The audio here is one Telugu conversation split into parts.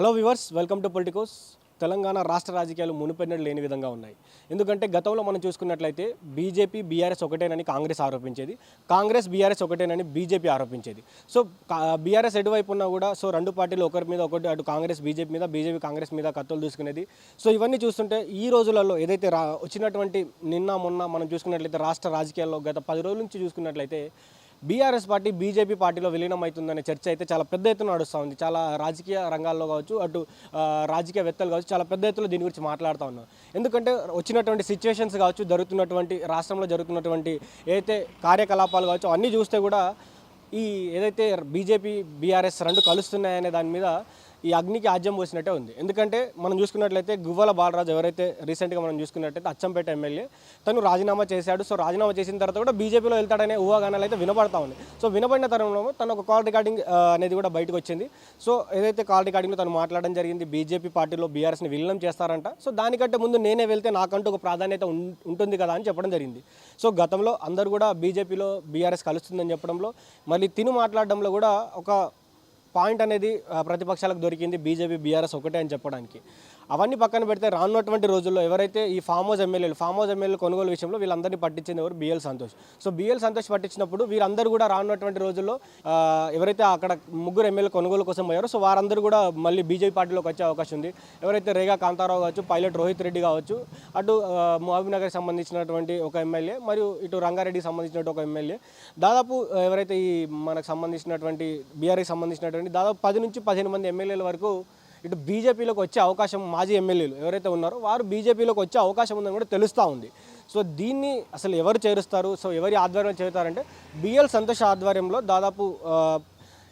Hello viewers welcome to Politicos. Telangana రాష్ట్ర రాజకీయాలు మునుపెన్నడు లేని విధంగా ఉన్నాయి. ఎందుకంటే గతంలో మనం చూసుకున్నట్లయితే బీజేపీ బీఆర్ఎస్ ఒకటేనని కాంగ్రెస్ ఆరోపించేది. కాంగ్రెస్ బీఆర్ఎస్ ఒకటేనని బీజేపీ ఆరోపించేది. సో బీఆర్ఎస్ ఎటువైపు ఉన్నా కూడా సో రెండు పార్టీలు ఒకరి మీద ఒకటి అటు కాంగ్రెస్ బీజేపీ మీద బీజేపీ కాంగ్రెస్ మీద కత్తులు దూసుకునేది. సో ఇవన్నీ చూస్తుంటే ఈ రోజులలో ఏదైతే రా వచ్చినటువంటి నిన్న మొన్న మనం చూసుకున్నట్లయితే రాష్ట్ర రాజకీయాల్లో గత పది రోజుల నుంచి చూసుకున్నట్లయితే బీఆర్ఎస్ పార్టీ బీజేపీ పార్టీలో విలీనం అవుతుందనే చర్చ అయితే చాలా పెద్ద ఎత్తున నడుస్తూ ఉంది. చాలా రాజకీయ రంగాల్లో కావచ్చు అటు రాజకీయవేత్తలు కావచ్చు చాలా పెద్ద ఎత్తున దీని గురించి మాట్లాడుతూ ఉన్నాం. ఎందుకంటే వచ్చినటువంటి సిచ్యువేషన్స్ కావచ్చు జరుగుతున్నటువంటి రాష్ట్రంలో జరుగుతున్నటువంటి ఏదైతే కార్యకలాపాలు కావచ్చు అన్నీ చూస్తే కూడా ఈ ఏదైతే బీజేపీ బీఆర్ఎస్ రెండు కలుస్తున్నాయనే దాని మీద ఈ అగ్నికి ఆజ్యం పోసినట్టే ఉంది. ఎందుకంటే మనం చూసుకున్నట్లయితే గువ్వల బాలరాజు ఎవరైతే రీసెంట్గా మనం చూసుకున్నట్లయితే అచ్చంపేట ఎమ్మెల్యే తను రాజీనామా చేశాడు. సో రాజీనామా చేసిన తర్వాత కూడా బీజేపీలో వెళ్తాడనే ఊహాగానాలు అయితే వినపడతా ఉంది. సో వినపడిన తరంలో తను ఒక కాల్ రికార్డింగ్ అనేది కూడా బయటకు వచ్చింది. సో ఏదైతే కాల్ రికార్డింగ్లో తను మాట్లాడడం జరిగింది బీజేపీ పార్టీలో బీఆర్ఎస్ని విలీనం చేస్తారంట. సో దానికంటే ముందు నేనే వెళ్తే నాకంటూ ఒక ప్రాధాన్యత ఉం- ఉంటుంది కదా అని చెప్పడం జరిగింది. సో గతంలో అందరూ కూడా బీజేపీలో బీఆర్ఎస్ కలుస్తుందని చెప్పడంలో మళ్ళీ తిను మాట్లాడడంలో కూడా ఒక పాయింట్ అనేది ప్రతిపక్షాలకు దొరికింది బీజేపీ బీఆర్ఎస్ ఒకటే అని చెప్పడానికి. అవన్నీ పక్కన పెడితే రానున్నటువంటి రోజుల్లో ఎవరైతే ఈ ఫామ్ హౌస్ ఎమ్మెల్యేలు ఫామ్ హౌస్ ఎమ్మెల్యేలు కొనుగోలు విషయంలో వీళ్ళందరినీ పట్టించింది ఎవరు? BL Santhosh. So BL Santhosh పట్టించినప్పుడు వీరందరూ కూడా రానున్నటువంటి రోజుల్లో ఎవరైతే అక్కడ ముగ్గురు ఎమ్మెల్యే కొనుగోలు కోసం పోయారో సో వారందరూ కూడా మళ్ళీ బీజేపీ పార్టీలోకి వచ్చే అవకాశం ఉంది. ఎవరైతే రేగా కాంతారావు కావచ్చు పైలట్ రోహిత్ రెడ్డి కావచ్చు అటు ఆ, సంబంధించినటువంటి ఒక ఎమ్మెల్యే మరియు ఇటు రంగారెడ్డికి సంబంధించినటువంటి ఒక ఎమ్మెల్యే. దాదాపు ఎవరైతే ఈ మనకు సంబంధించినటువంటి బీఆర్ఏకి సంబంధించినటువంటి దాదాపు పది నుంచి పదిహేను మంది ఎమ్మెల్యేల వరకు ఇటు బీజేపీలోకి వచ్చే అవకాశం మాజీ ఎమ్మెల్యేలు ఎవరైతే ఉన్నారో వారు బీజేపీలోకి వచ్చే అవకాశం ఉందని కూడా తెలుస్తూ ఉంది. సో దీన్ని అసలు ఎవరు చేరుస్తారు? సో ఎవరి ఆధ్వర్యంలో చేరుతారంటే బిఎల్ సంతోష్ ఆధ్వర్యంలో దాదాపు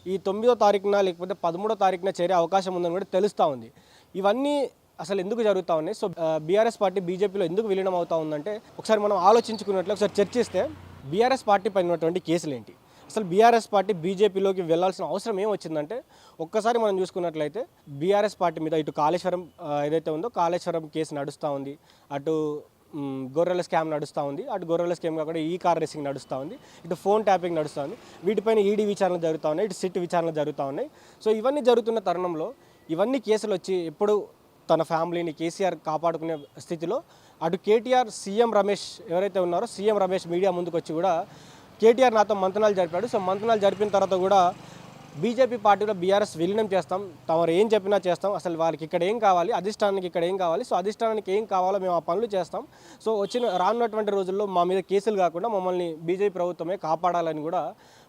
ఈ తొమ్మిదో తారీఖున లేకపోతే పదమూడో తారీఖున చేరే అవకాశం ఉందని కూడా తెలుస్తూ ఉంది. ఇవన్నీ అసలు ఎందుకు జరుగుతూ ఉన్నాయి? సో బీఆర్ఎస్ పార్టీ బీజేపీలో ఎందుకు విలీనం అవుతా ఉందంటే ఒకసారి మనం ఆలోచించుకున్నట్లు ఒకసారి చర్చిస్తే బీఆర్ఎస్ పార్టీ పైన ఉన్నటువంటి కేసులు ఏంటి అసలు బీఆర్ఎస్ పార్టీ బీజేపీలోకి వెళ్ళాల్సిన అవసరం ఏం వచ్చిందంటే ఒక్కసారి మనం చూసుకున్నట్లయితే బీఆర్ఎస్ పార్టీ మీద ఇటు కాళేశ్వరం ఏదైతే ఉందో కాళేశ్వరం కేసు నడుస్తూ ఉంది అటు గొర్రెల స్కామ్ నడుస్తూ ఉంది అటు గొర్రెల స్కామ్ కాకుండా ఈ కార్ రేసింగ్ నడుస్తూ ఉంది ఇటు ఫోన్ ట్యాపింగ్ నడుస్తూ ఉంది వీటిపైన ఈడీ విచారణ జరుగుతూ ఉన్నాయి ఇటు సిట్ విచారణలు జరుగుతూ ఉన్నాయి. సో ఇవన్నీ జరుగుతున్న తరుణంలో ఇవన్నీ కేసులు వచ్చి ఎప్పుడు తన ఫ్యామిలీని కేసీఆర్ కాపాడుకునే స్థితిలో అటు కేటీఆర్ సీఎం రమేష్ ఎవరైతే ఉన్నారో సీఎం రమేష్ మీడియా ముందుకు వచ్చి కూడా కేటీఆర్ నాతో మంతనాలు జరిపాడు. సో మంతనాలు జరిపిన తర్వాత కూడా బీజేపీ పార్టీలో బీఆర్ఎస్ విలీనం చేస్తాం. తమరు ఏం చెప్పినా చేస్తాం. అసలు వాళ్ళకి ఇక్కడ ఏం కావాలి? అధిష్టానానికి ఇక్కడ ఏం కావాలి? సో అధిష్టానానికి ఏం కావాలో మేము ఆ పనులు చేస్తాం. సో వచ్చిన రానున్నటువంటి రోజుల్లో మా మీద కేసులు కాకుండా మమ్మల్ని బీజేపీ ప్రభుత్వమే కాపాడాలని కూడా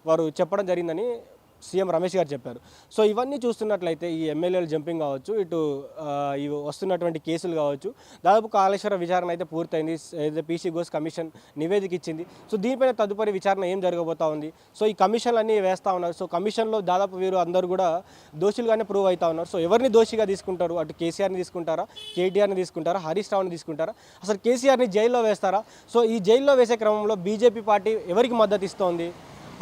వారు చెప్పడం జరిగిందని సీఎం రమేష్ గారు చెప్పారు. సో ఇవన్నీ చూస్తున్నట్లయితే ఈ ఎమ్మెల్యేలు జంపింగ్ కావచ్చు ఇటు ఇవి వస్తున్నటువంటి కేసులు కావచ్చు దాదాపు కాళేశ్వర విచారణ అయితే పూర్తయింది. ఏదైతే పీసీ గోస్ కమిషన్ నివేదిక ఇచ్చింది సో దీనిపైన తదుపరి విచారణ ఏం జరగబోతా ఉంది? సో ఈ కమిషన్లు అన్నీ వేస్తూ ఉన్నారు. సో కమిషన్లో దాదాపు వీరు అందరూ కూడా దోషులుగానే ప్రూవ్ అవుతా ఉన్నారు. సో ఎవరిని దోషిగా తీసుకుంటారు? అటు కేసీఆర్ని తీసుకుంటారా? కేటీఆర్ని తీసుకుంటారా? హరీష్ రావుని తీసుకుంటారా? అసలు కేసీఆర్ని జైల్లో వేస్తారా? సో ఈ జైల్లో వేసే క్రమంలో బీజేపీ పార్టీ ఎవరికి మద్దతు ఇస్తోంది?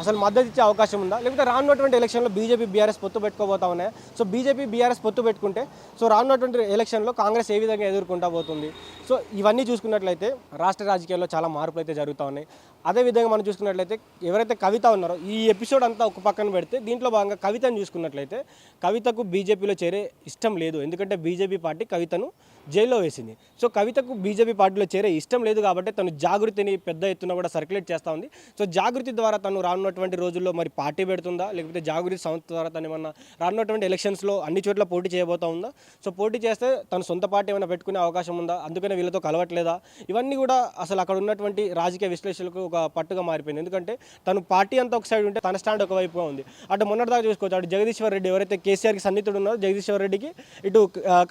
అసలు మద్దతు ఇచ్చే అవకాశం ఉందా? లేకపోతే రానున్నటువంటి ఎలక్షన్లో బీజేపీ బీఆర్ఎస్ పొత్తు పెట్టుకోబోతా ఉన్నాయా? సో బీజేపీ బీఆర్ఎస్ పొత్తు పెట్టుకుంటే సో రానున్నటువంటి ఎలక్షన్లో కాంగ్రెస్ ఏ విధంగా ఎదుర్కొంటా పోతుంది? సో ఇవన్నీ చూసుకున్నట్లయితే రాష్ట్ర రాజకీయాల్లో చాలా మార్పులు అయితే జరుగుతూ ఉన్నాయి. అదేవిధంగా మనం చూసుకున్నట్లయితే ఎవరైతే కవిత ఉన్నారో ఈ ఎపిసోడ్ అంతా ఒక పక్కన పెడితే దీంట్లో భాగంగా కవితను చూసుకున్నట్లయితే కవితకు బీజేపీలో చేరే ఇష్టం లేదు. ఎందుకంటే బీజేపీ పార్టీ కవితను జైల్లో వేసింది. సో కవితకు బీజేపీ పార్టీలో చేరే ఇష్టం లేదు కాబట్టి తను జాగృతిని పెద్ద ఎత్తున కూడా సర్క్యులేట్ చేస్తూ ఉంది. సో జాగృతి ద్వారా తను రానున్నటువంటి రోజుల్లో మరి పార్టీ పెడుతుందా? లేకపోతే జాగృతి సంస్థ ద్వారా తను ఏమన్నా రానున్నటువంటి ఎలక్షన్స్లో అన్ని చోట్ల పోటీ చేయబోతా ఉందా? సో పోటీ చేస్తే తను సొంత పార్టీ ఏమైనా పెట్టుకునే అవకాశం ఉందా? అందుకనే వీళ్ళతో కలవట్లేదా? ఇవన్నీ కూడా అసలు అక్కడ ఉన్నటువంటి రాజకీయ విశ్లేషకులకు ఒక పట్టుగా మారిపోయింది. ఎందుకంటే తను పార్టీ అంతా ఒక సైడ్ ఉంటే తన స్టాండ్ ఒకవైపుగా ఉంది. అటు మొన్నటిదాకా చూసుకోవచ్చు. అటు జగదీశ్వర్ రెడ్డి ఎవరైతే కేసీఆర్కి సన్నిహితుడు ఉన్నారో జగదీశ్వర్ రెడ్డికి ఇటు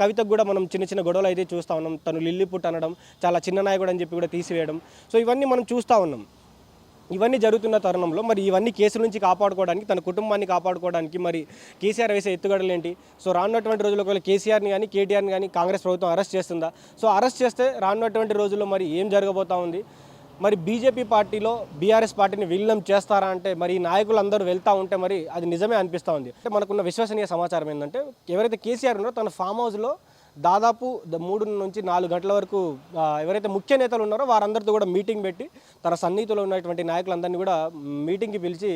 కవితకు కూడా మనం చిన్న చిన్న గొడవలు అయితే చూస్తూ ఉన్నాం. తను లిల్లీ పుట్ అనడం చాలా చిన్న నాయకుడు అని చెప్పి కూడా తీసివేయడం. సో ఇవన్నీ మనం చూస్తూ ఉన్నాం. ఇవన్నీ జరుగుతున్న తరుణంలో మరి ఇవన్నీ కేసుల నుంచి కాపాడుకోవడానికి తన కుటుంబాన్ని కాపాడుకోవడానికి మరి కేసీఆర్ వేసే ఎత్తుగడలు ఏంటి? సో రానున్నటువంటి రోజుల్లో ఒకవేళ కేసీఆర్ని కానీ కేటీఆర్ని కానీ కాంగ్రెస్ ప్రభుత్వం అరెస్ట్ చేస్తుందా? సో అరెస్ట్ చేస్తే రానున్నటువంటి రోజుల్లో మరి ఏం జరగబోతా ఉంది? మరి బీజేపీ పార్టీలో బీఆర్ఎస్ పార్టీని విలీనం చేస్తారా అంటే మరి ఈ నాయకులు అందరూ వెళ్తూ ఉంటే మరి అది నిజమే అనిపిస్తూ ఉంది. అంటే మనకున్న విశ్వసనీయ సమాచారం ఏంటంటే ఎవరైతే కేసీఆర్ ఉన్నారో తన ఫామ్ హౌస్లో దాదాపు మూడు నుంచి నాలుగు గంటల వరకు ఎవరైతే ముఖ్య నేతలు ఉన్నారో వారందరితో కూడా మీటింగ్ పెట్టి తన సన్నిహితులు ఉన్నటువంటి నాయకులందరినీ కూడా మీటింగ్కి పిలిచి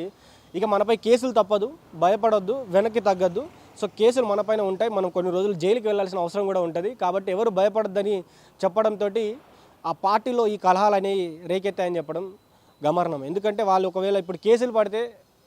ఇక మనపై కేసులు తప్పదు భయపడొద్దు వెనక్కి తగ్గద్దు. సో కేసులు మనపైన ఉంటాయి మనం కొన్ని రోజులు జైలుకి వెళ్ళాల్సిన అవసరం కూడా ఉంటుంది. కాబట్టి ఎవరు భయపడద్దని చెప్పడంతో ఆ పార్టీలో ఈ కలహాలు అనేవి రేకెత్తాయని చెప్పడం గమనం ఎందుకంటే వాళ్ళు ఒకవేళ ఇప్పుడు కేసులు పడితే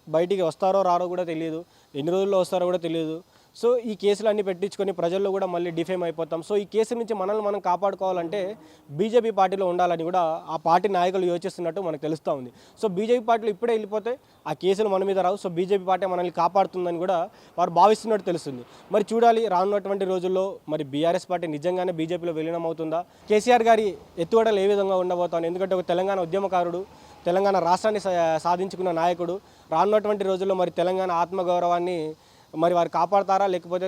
బయటికి వస్తారో రారో కూడా తెలియదు. ఎన్ని రోజుల్లో వస్తారో కూడా తెలియదు. సో ఈ కేసులు అన్ని పెట్టించుకొని ప్రజల్లో కూడా మళ్ళీ డిఫేమ్ అయిపోతాం. సో ఈ కేసు నుంచి మనల్ని మనం కాపాడుకోవాలంటే బీజేపీ పార్టీలో ఉండాలని కూడా ఆ పార్టీ నాయకులు యోచిస్తున్నట్టు మనకు తెలుస్తూ ఉంది. సో బీజేపీ పార్టీలు ఇప్పుడే వెళ్ళిపోతే ఆ కేసులు మన మీద రావు. సో బీజేపీ పార్టీ మనల్ని కాపాడుతుందని కూడా వారు భావిస్తున్నట్టు తెలుస్తుంది. మరి చూడాలి రానున్నటువంటి రోజుల్లో మరి బీఆర్ఎస్ పార్టీ నిజంగానే బీజేపీలో విలీనం అవుతుందా? కేసీఆర్ గారి ఎత్తుగడలు ఏ విధంగా ఉండబోతాను? ఎందుకంటే ఒక తెలంగాణ ఉద్యమకారుడు తెలంగాణ రాష్ట్రాన్ని సా- సాధించుకున్న నాయకుడు రానున్నటువంటి రోజుల్లో మరి తెలంగాణ ఆత్మగౌరవాన్ని మరి వారు కాపాడతారా? లేకపోతే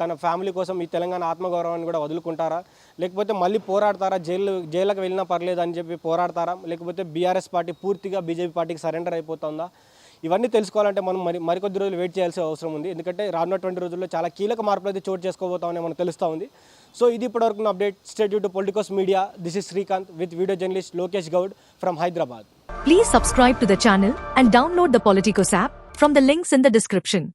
తన ఫ్యామిలీ కోసం ఈ తెలంగాణ ఆత్మగౌరవాన్ని కూడా వదులుకుంటారా? లేకపోతే మళ్ళీ పోరాడతారా? జైలు జైలుకి వెళ్ళినా పర్లేదు అని చెప్పి పోరాడతారా? లేకపోతే బీఆర్ఎస్ పార్టీ పూర్తిగా బీజేపీ పార్టీకి సరెండర్ అయిపోతుందా? ఇవన్నీ తెలుసుకోవాలంటే మనం మరి మరికొద్ది రోజులు వెయిట్ చేయాల్సిన అవసరం ఉంది. ఎందుకంటే రానున్నటువంటి రోజుల్లో చాలా కీలక మార్పులు అయితే చోటు చేసుకోబోతామని మనకు తెలుస్తూ ఉంది. సో ఇది ఇప్పటివరకు update. State to Politicos media this is Srikanth with video journalist Lokesh Goud from Hyderabad please subscribe to the channel and download the Politicos app from the links in the description